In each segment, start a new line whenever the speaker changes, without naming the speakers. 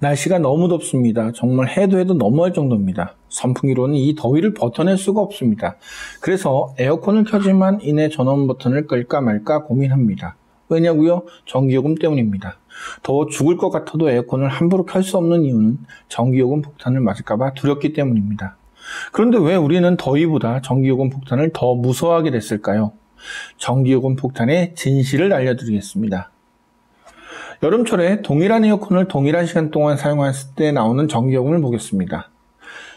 날씨가 너무 덥습니다. 정말 해도 해도 너무할 정도입니다. 선풍기로는 이 더위를 버텨낼 수가 없습니다. 그래서 에어컨을 켜지만 이내 전원 버튼을 끌까 말까 고민합니다. 왜냐고요? 전기요금 때문입니다. 더워 죽을 것 같아도 에어컨을 함부로 켤 수 없는 이유는 전기요금 폭탄을 맞을까봐 두렵기 때문입니다. 그런데 왜 우리는 더위보다 전기요금 폭탄을 더 무서워하게 됐을까요? 전기요금 폭탄의 진실을 알려드리겠습니다. 여름철에 동일한 에어컨을 동일한 시간 동안 사용했을 때 나오는 전기요금을 보겠습니다.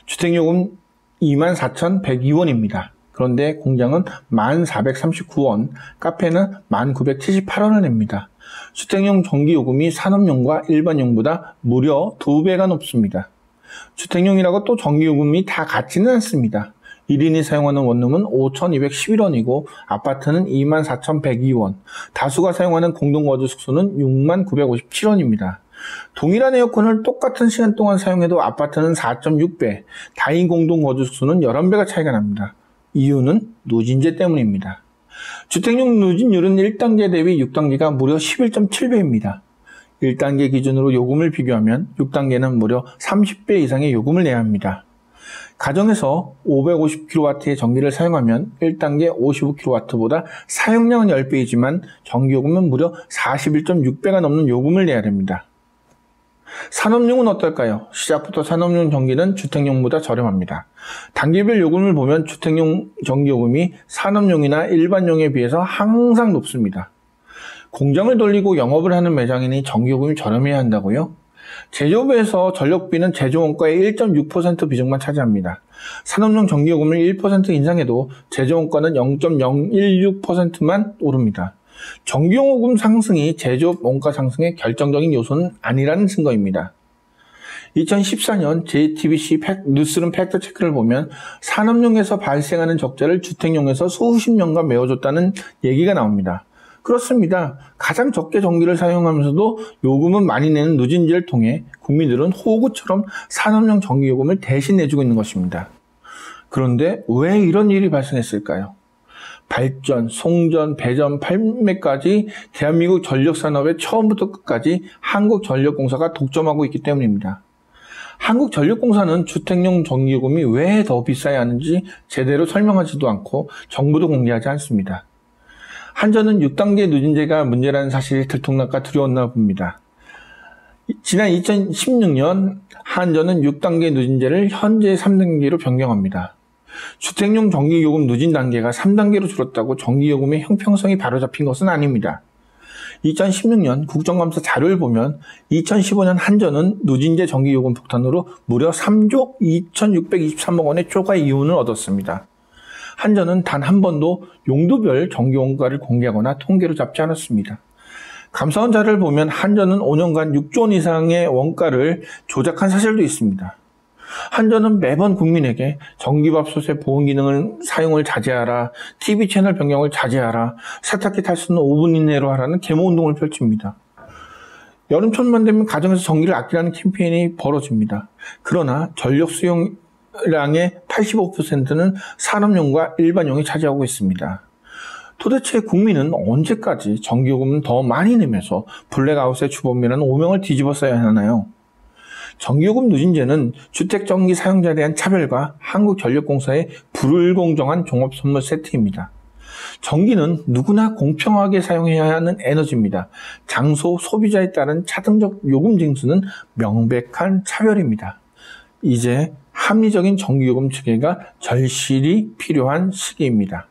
주택요금 24,102원입니다. 그런데 공장은 1,439원, 카페는 1,978원을 냅니다. 주택용 전기요금이 산업용과 일반용보다 무려 2배가 높습니다. 주택용이라고 또 전기요금이 다 같지는 않습니다. 1인이 사용하는 원룸은 5,211원이고 아파트는 24,102원, 다수가 사용하는 공동거주 숙소는 6,957원입니다. 동일한 에어컨을 똑같은 시간 동안 사용해도 아파트는 4.6배, 다인 공동 거주 숙소는 11배가 차이가 납니다. 이유는 누진제 때문입니다. 주택용 누진율은 1단계 대비 6단계가 무려 11.7배입니다. 1단계 기준으로 요금을 비교하면 6단계는 무려 30배 이상의 요금을 내야 합니다. 가정에서 550kW의 전기를 사용하면 1단계 55kW보다 사용량은 10배이지만 전기요금은 무려 41.6배가 넘는 요금을 내야 됩니다. 산업용은 어떨까요? 시작부터 산업용 전기는 주택용보다 저렴합니다. 단계별 요금을 보면 주택용 전기요금이 산업용이나 일반용에 비해서 항상 높습니다. 공장을 돌리고 영업을 하는 매장이니 전기요금이 저렴해야 한다고요? 제조업에서 전력비는 제조원가의 1.6% 비중만 차지합니다. 산업용 전기요금을 1% 인상해도 제조원가는 0.016%만 오릅니다. 전기요금 상승이 제조업 원가 상승의 결정적인 요소는 아니라는 증거입니다. 2014년 JTBC 팩, 뉴스룸 팩트 체크를 보면 산업용에서 발생하는 적자를 주택용에서 수십 년간 메워줬다는 얘기가 나옵니다. 그렇습니다. 가장 적게 전기를 사용하면서도 요금은 많이 내는 누진제를 통해 국민들은 호구처럼 산업용 전기 요금을 대신 내주고 있는 것입니다. 그런데 왜 이런 일이 발생했을까요? 발전, 송전, 배전, 판매까지 대한민국 전력산업의 처음부터 끝까지 한국전력공사가 독점하고 있기 때문입니다. 한국전력공사는 주택용 전기요금이 왜 더 비싸야 하는지 제대로 설명하지도 않고 정부도 공개하지 않습니다. 한전은 6단계 누진제가 문제라는 사실이 들통날까 두려웠나 봅니다. 지난 2016년 한전은 6단계 누진제를 현재 3단계로 변경합니다. 주택용 전기요금 누진 단계가 3단계로 줄었다고 전기요금의 형평성이 바로잡힌 것은 아닙니다. 2016년 국정감사 자료를 보면 2015년 한전은 누진제 전기요금 폭탄으로 무려 3조 2,623억 원의 초과 이윤을 얻었습니다. 한전은 단 한 번도 용도별 전기원가를 공개하거나 통계로 잡지 않았습니다. 감사원 자료를 보면 한전은 5년간 6조 원 이상의 원가를 조작한 사실도 있습니다. 한전은 매번 국민에게 전기밥솥의 보온 기능을 사용을 자제하라, TV 채널 변경을 자제하라, 세탁기 탈수는 5분 이내로 하라는 계모 운동을 펼칩니다. 여름철만 되면 가정에서 전기를 아끼라는 캠페인이 벌어집니다. 그러나 전력 수용 량의 85%는 산업용과 일반용이 차지하고 있습니다. 도대체 국민은 언제까지 전기요금을 더 많이 내면서 블랙아웃의 주범이라는 오명을 뒤집어 써야 하나요? 전기요금 누진제는 주택전기 사용자에 대한 차별과 한국전력공사의 불공정한 종합선물 세트입니다. 전기는 누구나 공평하게 사용해야 하는 에너지입니다. 장소, 소비자에 따른 차등적 요금 징수는 명백한 차별입니다. 이제 합리적인 전기요금 체계가 절실히 필요한 시기입니다.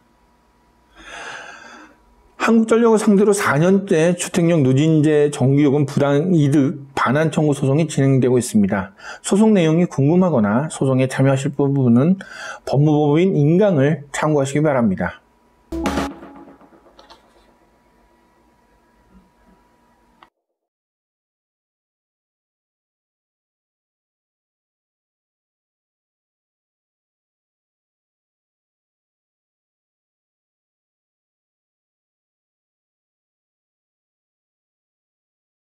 한국전력을 상대로 4년째 주택용 누진제 전기요금 부당 이득 반환 청구 소송이 진행되고 있습니다. 소송 내용이 궁금하거나 소송에 참여하실 부분은 법무법인 인강을 참고하시기 바랍니다.